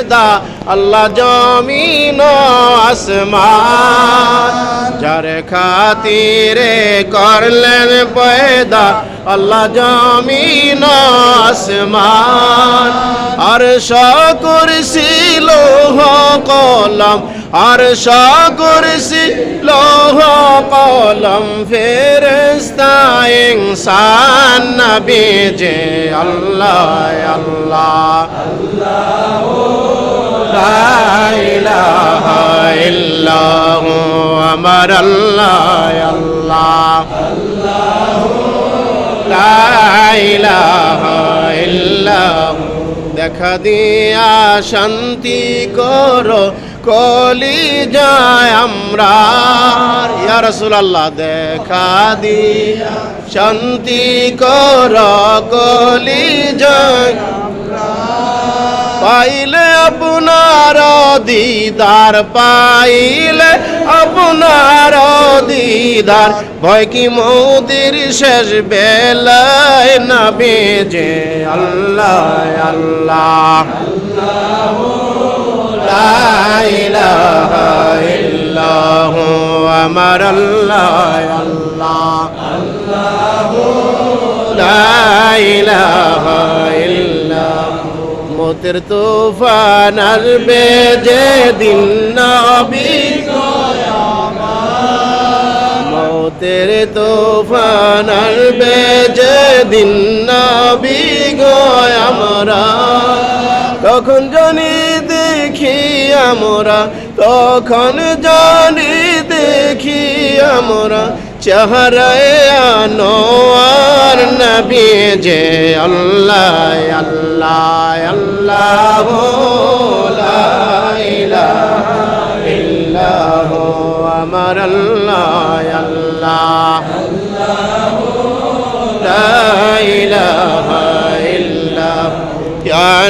পয়দা আল্লাহ জমিন আসমান। যার খাতিরে করলেন পয়দা, আল্লাহ জমিন আসমান। আর সকরসি লোহ কলম, আর সকরসি লোহ কলম ফেরস্তা ইনসান, নবী যে আল্লাহ আল্লাহ। আমার আল্লাহ আল্লাহ। দেখা দিয়া শান্তি করো, কলি যায় আমরা। ইয়া রাসূলুল্লাহ, দেখা দিয়া শান্তি করো, কলি যায় পাইলে আপনার দিদার, পাইলে আপনার দিদার। ভয় কি মোদির শেষ বেলায় না বেজে? আল্লাহ আল্লাহ। আমার আল্লাহ আল্লাহ। মতের তুফান আসবে যে দিন মতের তুফান দিন নবী গো আমরা। তখন জানি দেখি আমরা, তখন জানি দেখি আমরা। চেহারায় আনোয়ার নবী যে আল্লাহ আল্লাহ আল্লাহ আমার আল্লাহ আল্লাহ। লা ইলাহা ইল্লাহু ইয়া